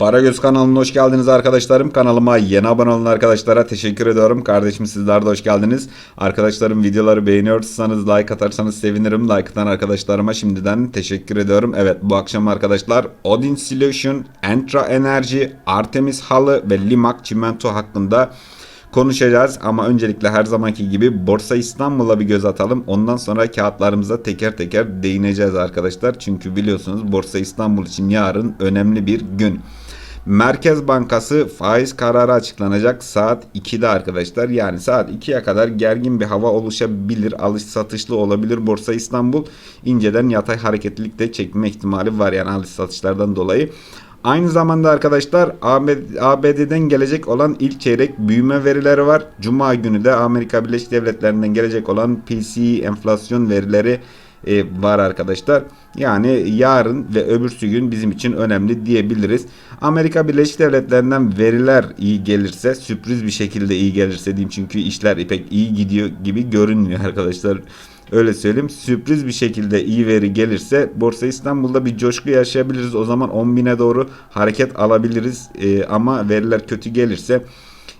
Paragöz kanalına hoş geldiniz arkadaşlarım. Kanalıma yeni abone olan arkadaşlara teşekkür ediyorum. Kardeşim sizler de hoş geldiniz. Arkadaşlarım videoları beğeniyorsanız like atarsanız sevinirim. Like atan arkadaşlarıma şimdiden teşekkür ediyorum. Evet bu akşam arkadaşlar Odin Solution, Entra Energy, Artemis Halı ve Limak Çimento hakkında konuşacağız ama öncelikle her zamanki gibi Borsa İstanbul'a bir göz atalım. Ondan sonra kağıtlarımıza teker teker değineceğiz arkadaşlar. Çünkü biliyorsunuz Borsa İstanbul için yarın önemli bir gün. Merkez Bankası faiz kararı açıklanacak saat 2'de arkadaşlar. Yani saat 2'ye kadar gergin bir hava oluşabilir. Alış satışlı olabilir Borsa İstanbul. inceden yatay hareketlilik de çekme ihtimali var yani alış satışlardan dolayı. Aynı zamanda arkadaşlar ABD'den gelecek olan ilk çeyrek büyüme verileri var. Cuma günü de Amerika Birleşik Devletleri'nden gelecek olan PCE enflasyon verileri e, var arkadaşlar. Yani yarın ve öbürsü gün bizim için önemli diyebiliriz. Amerika Birleşik Devletleri'nden veriler iyi gelirse sürpriz bir şekilde iyi gelirse diyeyim çünkü işler pek iyi gidiyor gibi görünmüyor arkadaşlar. Öyle söyleyeyim. Sürpriz bir şekilde iyi veri gelirse Borsa İstanbul'da bir coşku yaşayabiliriz. O zaman 10 bine doğru hareket alabiliriz. Ee, ama veriler kötü gelirse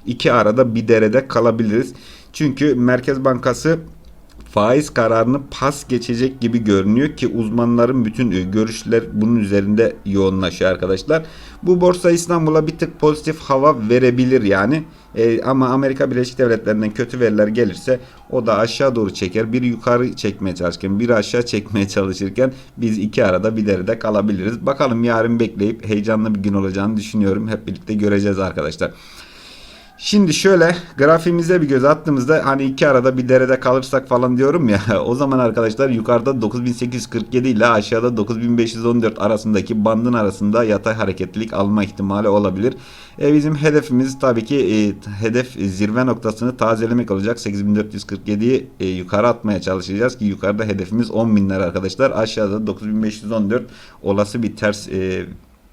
iki arada bir derede kalabiliriz. Çünkü Merkez Bankası faiz kararını pas geçecek gibi görünüyor ki uzmanların bütün e, görüşler bunun üzerinde yoğunlaşıyor arkadaşlar. Bu borsa İstanbul'a bir tık pozitif hava verebilir yani. E, ama Amerika Birleşik Devletleri'nden kötü veriler gelirse o da aşağı doğru çeker. Bir yukarı çekmeye çalışırken bir aşağı çekmeye çalışırken biz iki arada bir derede kalabiliriz. Bakalım yarın bekleyip heyecanlı bir gün olacağını düşünüyorum. Hep birlikte göreceğiz arkadaşlar. Şimdi şöyle grafiğimize bir göz attığımızda hani iki arada bir derede kalırsak falan diyorum ya o zaman arkadaşlar yukarıda 9847 ile aşağıda 9514 arasındaki bandın arasında yatay hareketlilik alma ihtimali olabilir. E, bizim hedefimiz tabii ki e, hedef zirve noktasını tazelemek olacak. 8447'yi e, yukarı atmaya çalışacağız ki yukarıda hedefimiz 10.000'ler arkadaşlar. Aşağıda 9514 olası bir ters e,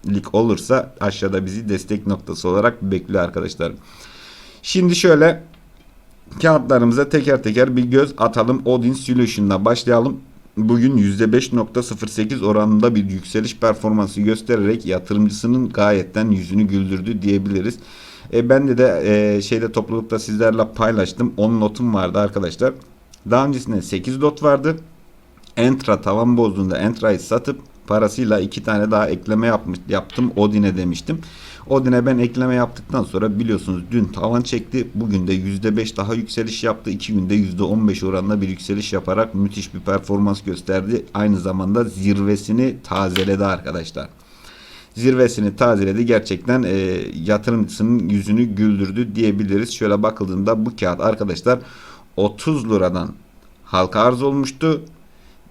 lik olursa aşağıda bizi destek noktası olarak bekliyor arkadaşlar. Şimdi şöyle kağıtlarımıza teker teker bir göz atalım. Odin Solution'la başlayalım. Bugün %5.08 oranında bir yükseliş performansı göstererek yatırımcısının gayetten yüzünü güldürdü diyebiliriz. E, ben de de e, şeyde toplulukta sizlerle paylaştım. 10 notum vardı arkadaşlar. Daha öncesinde 8 lot vardı. Entra tavan bozduğunda Entra'yı satıp parasıyla iki tane daha ekleme yapmış, yaptım Odin'e demiştim. Odin'e ben ekleme yaptıktan sonra biliyorsunuz dün tavan çekti. Bugün de %5 daha yükseliş yaptı. 2 günde %15 oranında bir yükseliş yaparak müthiş bir performans gösterdi. Aynı zamanda zirvesini tazeledi arkadaşlar. Zirvesini tazeledi. Gerçekten e, yatırımcısının yüzünü güldürdü diyebiliriz. Şöyle bakıldığında bu kağıt arkadaşlar 30 liradan halka arz olmuştu.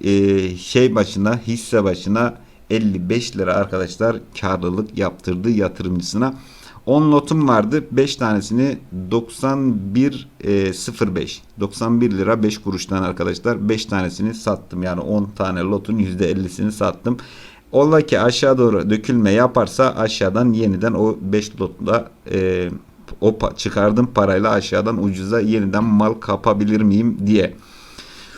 E, şey başına hisse başına 55 lira arkadaşlar karlılık yaptırdı yatırımcısına. 10 notum vardı. 5 tanesini 91 e, 05 91 lira 5 kuruştan arkadaşlar 5 tanesini sattım. Yani 10 tane lotun %50'sini sattım. Ola ki aşağı doğru dökülme yaparsa aşağıdan yeniden o 5 lotla e, o çıkardığım parayla aşağıdan ucuza yeniden mal kapabilir miyim diye.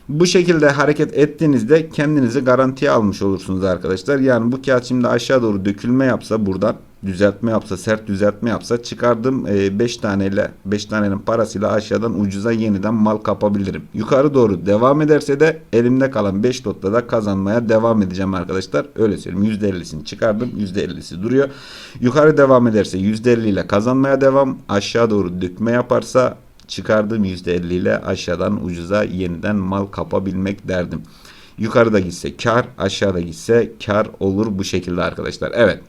Bu şekilde hareket ettiğinizde kendinizi garantiye almış olursunuz arkadaşlar. Yani bu kağıt şimdi aşağı doğru dökülme yapsa buradan düzeltme yapsa sert düzeltme yapsa çıkardım 5 e, taneyle 5 tanenin parasıyla aşağıdan ucuza yeniden mal kapabilirim. Yukarı doğru devam ederse de elimde kalan 5 lotta da kazanmaya devam edeceğim arkadaşlar. Öyle söyleyeyim %50'sini çıkardım %50'si duruyor. Yukarı devam ederse %50 ile kazanmaya devam aşağı doğru dökme yaparsa çıkardığım %50 ile aşağıdan ucuza yeniden mal kapabilmek derdim. Yukarıda gitse kar, aşağıda gitse kar olur bu şekilde arkadaşlar. Evet.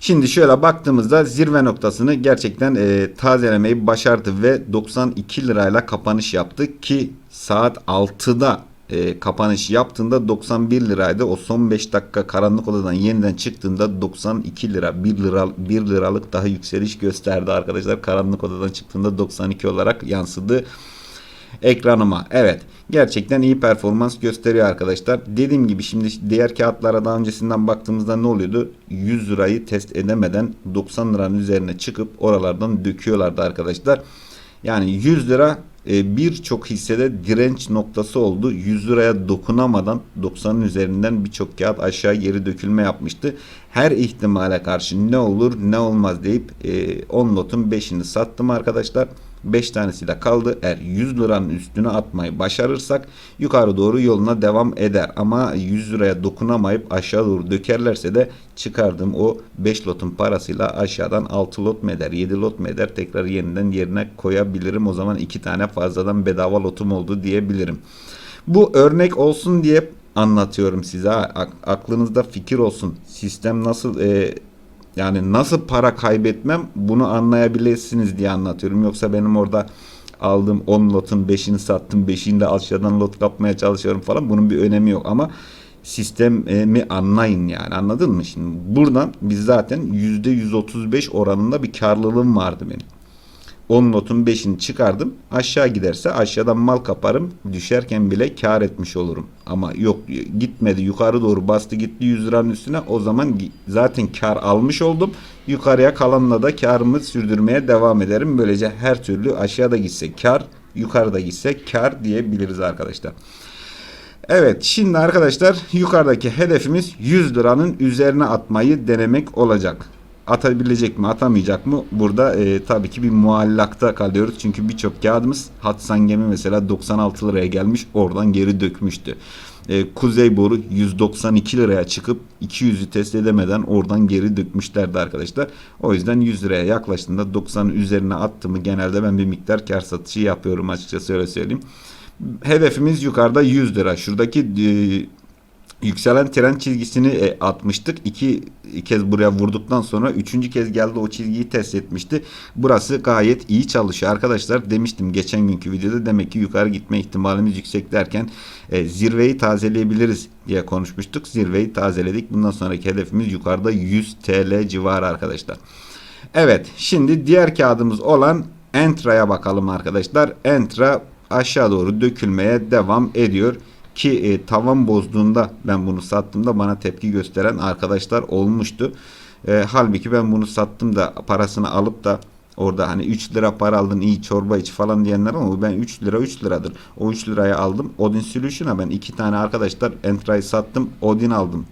Şimdi şöyle baktığımızda zirve noktasını gerçekten e, tazelemeyi başardı ve 92 lirayla kapanış yaptı ki saat 6'da e, kapanış yaptığında 91 liraydı. O son 5 dakika karanlık odadan yeniden çıktığında 92 lira 1 lira 1 liralık daha yükseliş gösterdi arkadaşlar. Karanlık odadan çıktığında 92 olarak yansıdı ekranıma. Evet. Gerçekten iyi performans gösteriyor arkadaşlar. Dediğim gibi şimdi diğer kağıtlara daha öncesinden baktığımızda ne oluyordu? 100 lirayı test edemeden 90 liranın üzerine çıkıp oralardan döküyorlardı arkadaşlar. Yani 100 lira birçok hissede direnç noktası oldu. 100 liraya dokunamadan 90'ın üzerinden birçok kağıt aşağı geri dökülme yapmıştı. Her ihtimale karşı ne olur ne olmaz deyip e, 10 lotun 5'ini sattım arkadaşlar. 5 tanesi de kaldı. Eğer 100 liranın üstüne atmayı başarırsak yukarı doğru yoluna devam eder. Ama 100 liraya dokunamayıp aşağı doğru dökerlerse de çıkardığım o 5 lotun parasıyla aşağıdan 6 lot mu eder 7 lot mu eder tekrar yeniden yerine koyabilirim. O zaman 2 tane fazladan bedava lotum oldu diyebilirim. Bu örnek olsun diye anlatıyorum size. Aklınızda fikir olsun. Sistem nasıl e, yani nasıl para kaybetmem bunu anlayabilirsiniz diye anlatıyorum. Yoksa benim orada aldığım 10 lotun 5'ini sattım 5'ini de aşağıdan lot kapmaya çalışıyorum falan bunun bir önemi yok ama sistemi anlayın yani anladın mı? Şimdi buradan biz zaten %135 oranında bir karlılığım vardı benim. 10 notun 5'ini çıkardım. Aşağı giderse aşağıdan mal kaparım. Düşerken bile kar etmiş olurum. Ama yok gitmedi yukarı doğru bastı gitti 100 liranın üstüne. O zaman zaten kar almış oldum. Yukarıya kalanla da karımı sürdürmeye devam ederim. Böylece her türlü aşağıda gitse kar, yukarıda gitse kar diyebiliriz arkadaşlar. Evet şimdi arkadaşlar yukarıdaki hedefimiz 100 liranın üzerine atmayı denemek olacak. Atabilecek mi atamayacak mı? Burada e, tabii ki bir muallakta kalıyoruz. Çünkü birçok kağıdımız Hatsan Gemi mesela 96 liraya gelmiş oradan geri dökmüştü. E, Kuzey Boru 192 liraya çıkıp 200'ü test edemeden oradan geri dökmüşlerdi arkadaşlar. O yüzden 100 liraya yaklaştığında 90'ın üzerine attığımı genelde ben bir miktar kar satışı yapıyorum açıkçası öyle söyleyeyim. Hedefimiz yukarıda 100 lira. Şuradaki e, yükselen trend çizgisini e, atmıştık. İki kez buraya vurduktan sonra üçüncü kez geldi o çizgiyi test etmişti. Burası gayet iyi çalışıyor arkadaşlar. Demiştim geçen günkü videoda demek ki yukarı gitme ihtimalimiz yüksek derken e, zirveyi tazeleyebiliriz diye konuşmuştuk. Zirveyi tazeledik. Bundan sonraki hedefimiz yukarıda 100 TL civarı arkadaşlar. Evet şimdi diğer kağıdımız olan Entra'ya bakalım arkadaşlar. Entra aşağı doğru dökülmeye devam ediyor. Ki e, tavan bozduğunda ben bunu sattığımda bana tepki gösteren arkadaşlar olmuştu. E, halbuki ben bunu sattım da parasını alıp da orada hani 3 lira para aldın iyi çorba iç falan diyenler ama ben 3 lira 3 liradır. O 3 liraya aldım. Odin Solution'a ben 2 tane arkadaşlar Entra'yı sattım. Odin aldım.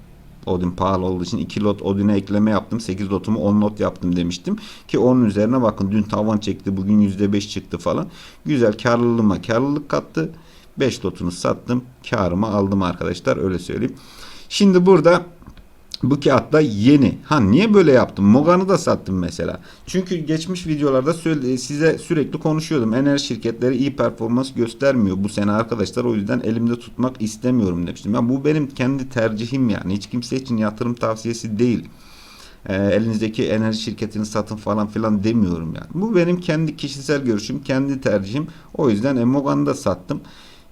Odin pahalı olduğu için 2 lot Odin'e ekleme yaptım. 8 lotumu 10 lot yaptım demiştim. Ki onun üzerine bakın dün tavan çekti. Bugün %5 çıktı falan. Güzel karlılığıma karlılık kattı. 5 lotunu sattım. Karımı aldım arkadaşlar. Öyle söyleyeyim. Şimdi burada bu kağıtta yeni. Ha niye böyle yaptım? Mogan'ı da sattım mesela. Çünkü geçmiş videolarda size sürekli konuşuyordum. Enerji şirketleri iyi performans göstermiyor bu sene arkadaşlar. O yüzden elimde tutmak istemiyorum demiştim. Ya bu benim kendi tercihim yani. Hiç kimse için yatırım tavsiyesi değil. E, elinizdeki enerji şirketini satın falan filan demiyorum yani. Bu benim kendi kişisel görüşüm, kendi tercihim. O yüzden e, Mogan'ı da sattım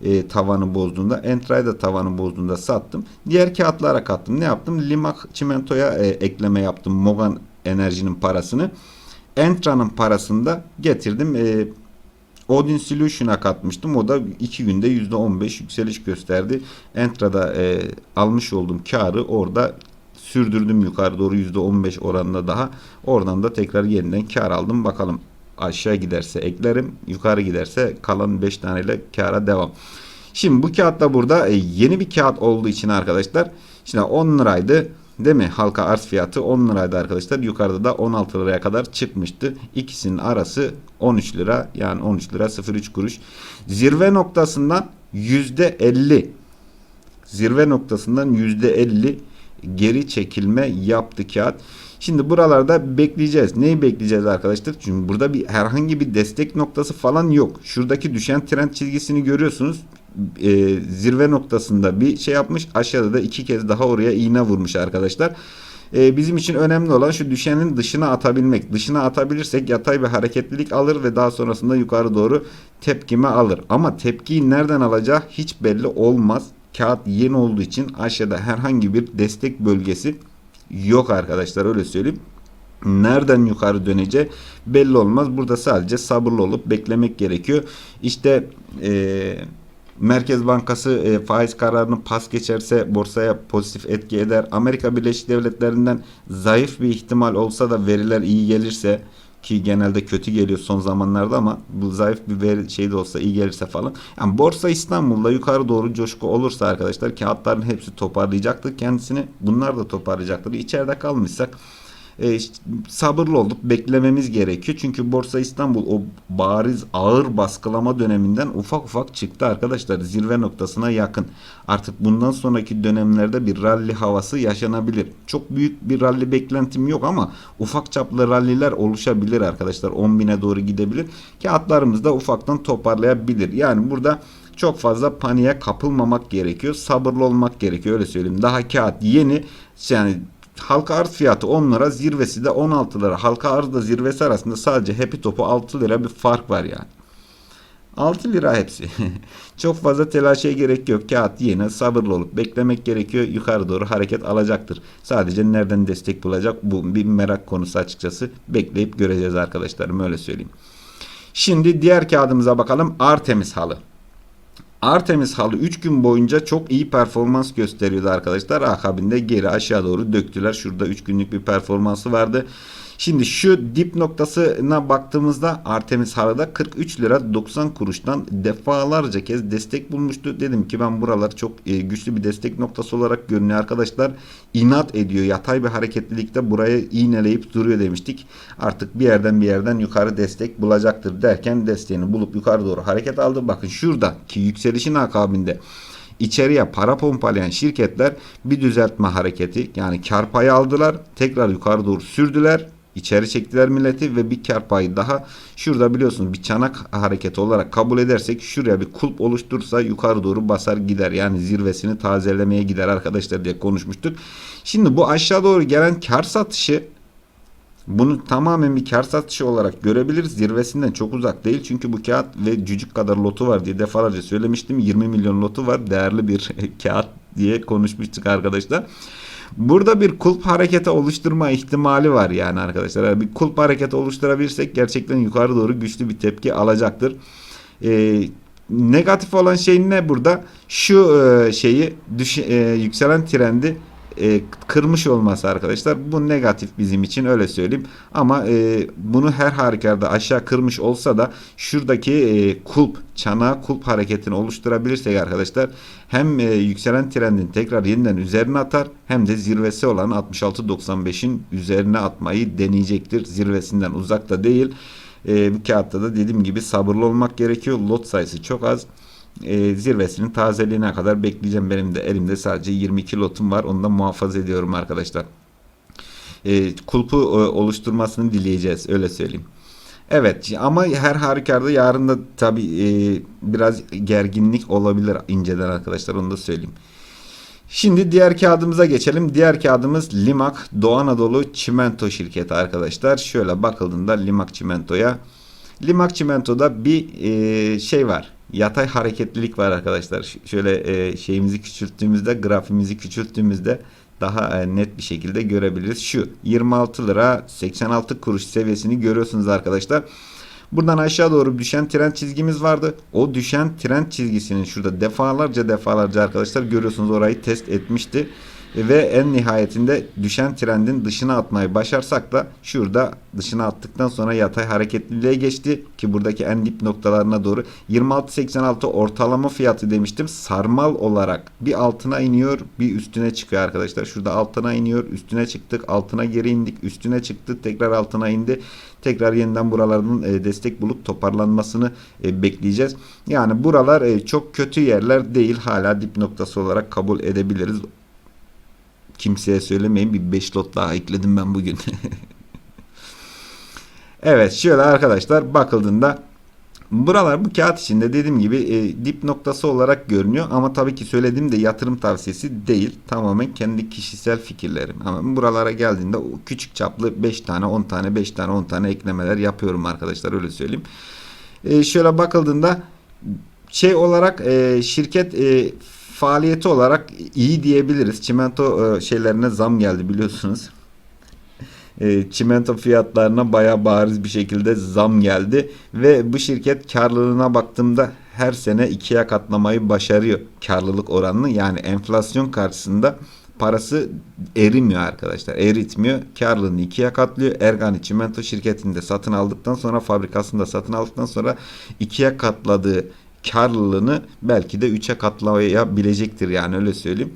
e, tavanı bozduğunda Entra'yı da tavanı bozduğunda sattım. Diğer kağıtlara kattım. Ne yaptım? Limak çimentoya e, ekleme yaptım. Mogan enerjinin parasını. Entra'nın parasını da getirdim. E, Odin Solution'a katmıştım. O da 2 günde %15 yükseliş gösterdi. Entra'da e, almış olduğum karı orada sürdürdüm yukarı doğru %15 oranında daha. Oradan da tekrar yeniden kar aldım. Bakalım aşağı giderse eklerim. Yukarı giderse kalan 5 taneyle kara devam. Şimdi bu kağıt da burada e, yeni bir kağıt olduğu için arkadaşlar. Şimdi 10 liraydı. Değil mi? Halka arz fiyatı 10 liraydı arkadaşlar. Yukarıda da 16 liraya kadar çıkmıştı. İkisinin arası 13 lira. Yani 13 lira 03 kuruş. Zirve noktasından %50 zirve noktasından %50 geri çekilme yaptı kağıt. Şimdi buralarda bekleyeceğiz. Neyi bekleyeceğiz arkadaşlar? Çünkü burada bir herhangi bir destek noktası falan yok. Şuradaki düşen trend çizgisini görüyorsunuz. Ee, zirve noktasında bir şey yapmış. Aşağıda da iki kez daha oraya iğne vurmuş arkadaşlar. Ee, bizim için önemli olan şu düşenin dışına atabilmek. Dışına atabilirsek yatay bir hareketlilik alır ve daha sonrasında yukarı doğru tepkime alır. Ama tepkiyi nereden alacağı hiç belli olmaz. Kağıt yeni olduğu için aşağıda herhangi bir destek bölgesi yok arkadaşlar öyle söyleyeyim. Nereden yukarı döneceği belli olmaz. Burada sadece sabırlı olup beklemek gerekiyor. İşte eee Merkez Bankası e, faiz kararını pas geçerse borsaya pozitif etki eder. Amerika Birleşik Devletleri'nden zayıf bir ihtimal olsa da veriler iyi gelirse ki genelde kötü geliyor son zamanlarda ama bu zayıf bir veri şey de olsa iyi gelirse falan. Yani Borsa İstanbul'da yukarı doğru coşku olursa arkadaşlar kağıtların hepsi toparlayacaktır kendisini. Bunlar da toparlayacaktır. İçeride kalmışsak e, sabırlı olup beklememiz gerekiyor. Çünkü Borsa İstanbul o bariz ağır baskılama döneminden ufak ufak çıktı arkadaşlar. Zirve noktasına yakın. Artık bundan sonraki dönemlerde bir rally havası yaşanabilir. Çok büyük bir rally beklentim yok ama ufak çaplı ralliler oluşabilir arkadaşlar. 10 bine doğru gidebilir. Kağıtlarımız da ufaktan toparlayabilir. Yani burada çok fazla paniğe kapılmamak gerekiyor. Sabırlı olmak gerekiyor öyle söyleyeyim. Daha kağıt yeni yani halka arz fiyatı 10 lira zirvesi de 16 lira. Halka arzla zirvesi arasında sadece Happy Top'u 6 lira bir fark var yani. 6 lira hepsi. Çok fazla telaşa gerek yok. Kağıt yeni sabırlı olup beklemek gerekiyor. Yukarı doğru hareket alacaktır. Sadece nereden destek bulacak bu bir merak konusu açıkçası. Bekleyip göreceğiz arkadaşlarım öyle söyleyeyim. Şimdi diğer kağıdımıza bakalım. Artemis halı. Artemis halı 3 gün boyunca çok iyi performans gösteriyordu arkadaşlar. Akabinde geri aşağı doğru döktüler. Şurada 3 günlük bir performansı vardı. Şimdi şu dip noktasına baktığımızda Artemis halıda 43 lira 90 kuruştan defalarca kez destek bulmuştu. Dedim ki ben buralar çok e, güçlü bir destek noktası olarak görünüyor arkadaşlar. İnat ediyor. Yatay bir hareketlilikte buraya iğneleyip duruyor demiştik. Artık bir yerden bir yerden yukarı destek bulacaktır derken desteğini bulup yukarı doğru hareket aldı. Bakın şurada ki yükselişin akabinde içeriye para pompalayan şirketler bir düzeltme hareketi yani kar payı aldılar. Tekrar yukarı doğru sürdüler. İçeri çektiler milleti ve bir kar payı daha. Şurada biliyorsunuz bir çanak hareketi olarak kabul edersek şuraya bir kulp oluşturursa yukarı doğru basar gider. Yani zirvesini tazelemeye gider arkadaşlar diye konuşmuştuk. Şimdi bu aşağı doğru gelen kar satışı bunu tamamen bir kar satışı olarak görebiliriz. Zirvesinden çok uzak değil. Çünkü bu kağıt ve cücük kadar lotu var diye defalarca söylemiştim. 20 milyon lotu var. Değerli bir kağıt diye konuşmuştuk arkadaşlar. Burada bir kulp hareketi oluşturma ihtimali var yani arkadaşlar. Bir kulp hareketi oluşturabilirsek gerçekten yukarı doğru güçlü bir tepki alacaktır. Ee, negatif olan şey ne burada? Şu e, şeyi düş, e, yükselen trendi e, kırmış olması arkadaşlar. Bu negatif bizim için öyle söyleyeyim. Ama e, bunu her halükarda aşağı kırmış olsa da şuradaki e, kulp, çanağı kulp hareketini oluşturabilirsek arkadaşlar hem e, yükselen trendin tekrar yeniden üzerine atar hem de zirvesi olan 66.95'in üzerine atmayı deneyecektir. Zirvesinden uzakta değil. E, bu kağıtta da dediğim gibi sabırlı olmak gerekiyor. Lot sayısı çok az e, zirvesinin tazeliğine kadar bekleyeceğim. Benim de elimde sadece 22 lotum var. Onu da muhafaza ediyorum arkadaşlar. E, kulpu e, oluşturmasını dileyeceğiz. Öyle söyleyeyim. Evet ama her halükarda yarın da tabi e, biraz gerginlik olabilir inceden arkadaşlar onu da söyleyeyim. Şimdi diğer kağıdımıza geçelim. Diğer kağıdımız Limak Doğu Anadolu Çimento şirketi arkadaşlar. Şöyle bakıldığında Limak Çimento'ya Limak Çimento'da bir e, şey var yatay hareketlilik var arkadaşlar. Şöyle e, şeyimizi küçülttüğümüzde, grafimizi küçülttüğümüzde daha e, net bir şekilde görebiliriz. Şu 26 lira 86 kuruş seviyesini görüyorsunuz arkadaşlar. Buradan aşağı doğru düşen trend çizgimiz vardı. O düşen trend çizgisinin şurada defalarca defalarca arkadaşlar görüyorsunuz orayı test etmişti. Ve en nihayetinde düşen trendin dışına atmayı başarsak da şurada dışına attıktan sonra yatay hareketliliğe geçti ki buradaki en dip noktalarına doğru 26.86 ortalama fiyatı demiştim. Sarmal olarak bir altına iniyor bir üstüne çıkıyor arkadaşlar. Şurada altına iniyor üstüne çıktık altına geri indik üstüne çıktı tekrar altına indi. Tekrar yeniden buralardan e, destek bulup toparlanmasını e, bekleyeceğiz. Yani buralar e, çok kötü yerler değil hala dip noktası olarak kabul edebiliriz kimseye söylemeyin bir 5 lot daha ekledim ben bugün. evet şöyle arkadaşlar bakıldığında buralar bu kağıt içinde dediğim gibi e, dip noktası olarak görünüyor ama tabii ki söylediğim de yatırım tavsiyesi değil. Tamamen kendi kişisel fikirlerim. Ama buralara geldiğinde küçük çaplı 5 tane 10 tane 5 tane 10 tane eklemeler yapıyorum arkadaşlar öyle söyleyeyim. E, şöyle bakıldığında şey olarak e, şirket e, faaliyeti olarak iyi diyebiliriz. Çimento e, şeylerine zam geldi biliyorsunuz. E, çimento fiyatlarına baya bariz bir şekilde zam geldi ve bu şirket karlılığına baktığımda her sene ikiye katlamayı başarıyor karlılık oranını yani enflasyon karşısında parası erimiyor arkadaşlar. Eritmiyor. Karlılığını ikiye katlıyor. Ergani Çimento şirketinde satın aldıktan sonra fabrikasında satın aldıktan sonra ikiye katladığı karlılığını belki de üçe katlayabilecektir yani öyle söyleyeyim.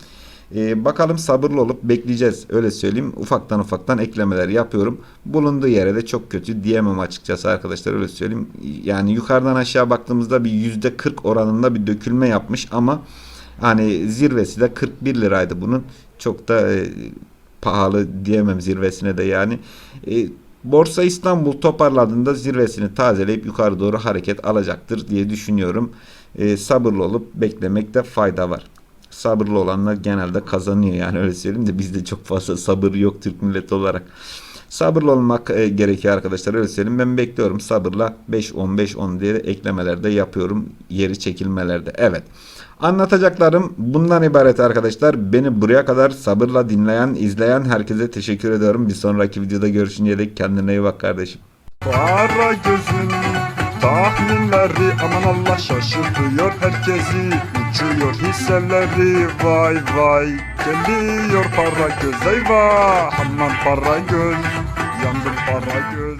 Ee, bakalım sabırlı olup bekleyeceğiz öyle söyleyeyim. Ufaktan ufaktan eklemeler yapıyorum. Bulunduğu yere de çok kötü diyemem açıkçası arkadaşlar öyle söyleyeyim. Yani yukarıdan aşağı baktığımızda bir yüzde 40 oranında bir dökülme yapmış ama hani zirvesi de 41 liraydı bunun. Çok da e, pahalı diyemem zirvesine de yani. E, Borsa İstanbul toparladığında zirvesini tazeleyip yukarı doğru hareket alacaktır diye düşünüyorum. E, sabırlı olup beklemekte fayda var. Sabırlı olanlar genelde kazanıyor yani öyle söyleyeyim de bizde çok fazla sabır yok Türk milleti olarak. Sabırlı olmak e, gerekiyor arkadaşlar öyle söyleyeyim. Ben bekliyorum sabırla 5-10-5-10 diye eklemeler de yapıyorum yeri çekilmelerde. Evet. Anlatacaklarım bundan ibaret arkadaşlar. Beni buraya kadar sabırla dinleyen, izleyen herkese teşekkür ediyorum. Bir sonraki videoda görüşünceye dek kendine iyi bak kardeşim. Para gözün tahminleri aman Allah şaşırtıyor herkesi Uçuyor hisseleri vay vay Geliyor para göz eyvah Aman para göz yandım para göz